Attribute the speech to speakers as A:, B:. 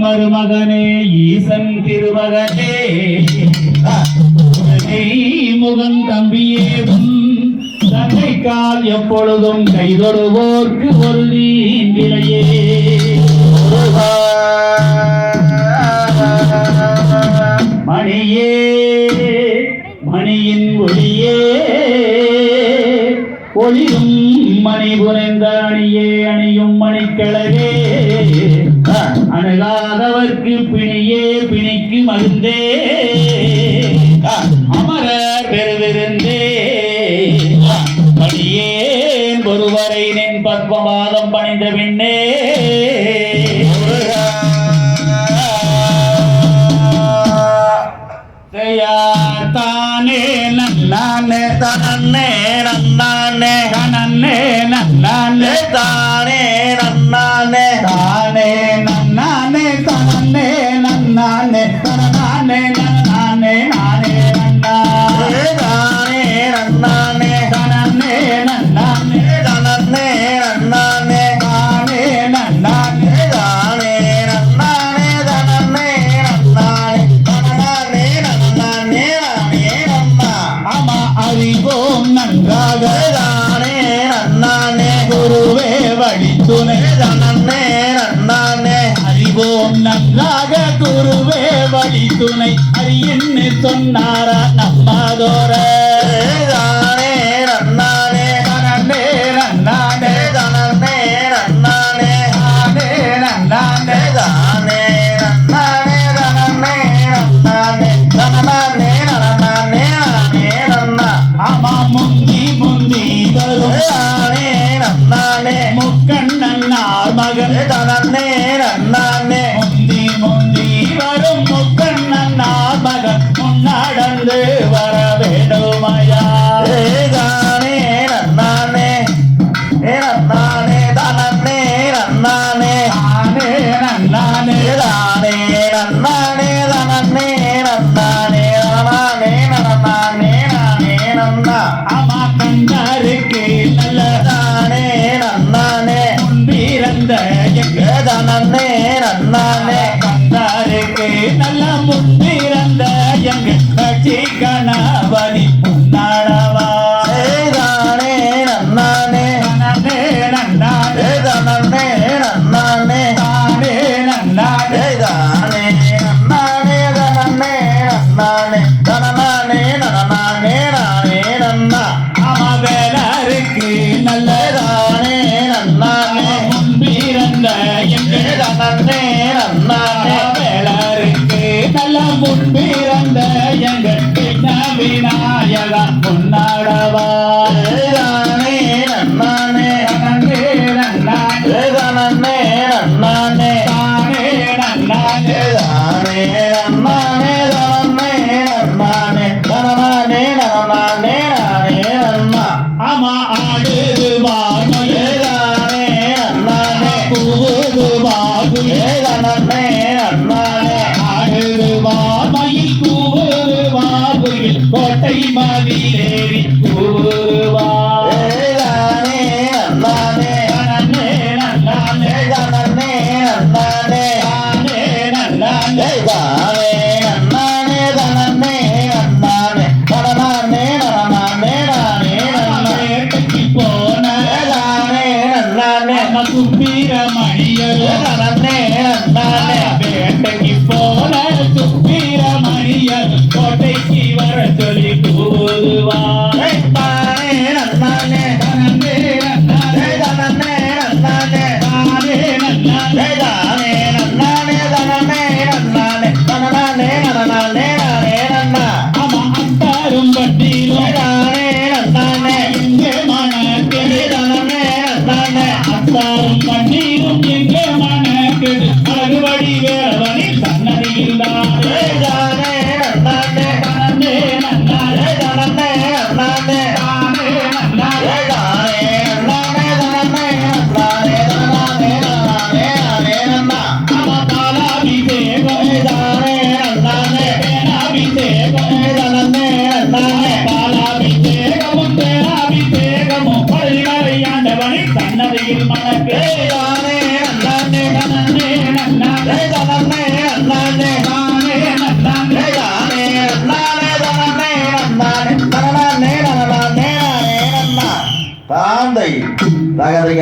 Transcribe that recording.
A: மருமகனே ஈசன் திருமகனே முகன் தம்பியே தன்னைக்கால் எப்பொழுதும் கைதொடுவோர்க்கு ஒரு நீங்கிலையே மணியே மணியின் ஒளியே ஒளியும் இம்மணி புனைந்த அணியே அணியும் மணிக்கிழகே. அணுகாதவர்க்கு பிணியே பிணிக்கு மருந்தே la la la துணை நானே அறிவோம் நன்றாக குருவே வழி துணை அறியின்னு சொன்னாரா நம்மாதோர
B: தானே நன்னானே.
A: நன்னே நன்னானே.
B: தானே நன்னானே.
A: தானே நன்னானே.
B: தானே ஆமா முந்தி முந்தி தரும். நானே நன்னா. தனே நன்னானே.
A: முந்தி முந்தி வரும் முக்கண்ணன் மகன் முன்னடந்து வர வேண்டுமையா பிறந்த எங்கள் கிருஷ்ண விநாயகா
B: கொண்டாடவா
A: ஆமா ஆடு கோட்டை மாவிலேறி
B: கூறுவானே அண்ணானே
A: அண்ணே அண்ணானே.
B: அண்ணே அண்ணானே.
A: ஆனே அண்ணானே
B: தானே அண்ணானே தனமே அண்ணானே. தனமானே நனமானே நானே நானே
A: கட்டி போனே.
B: தானே அண்ணானே.
A: நம்ம
B: கும்பீரமா நன்னானே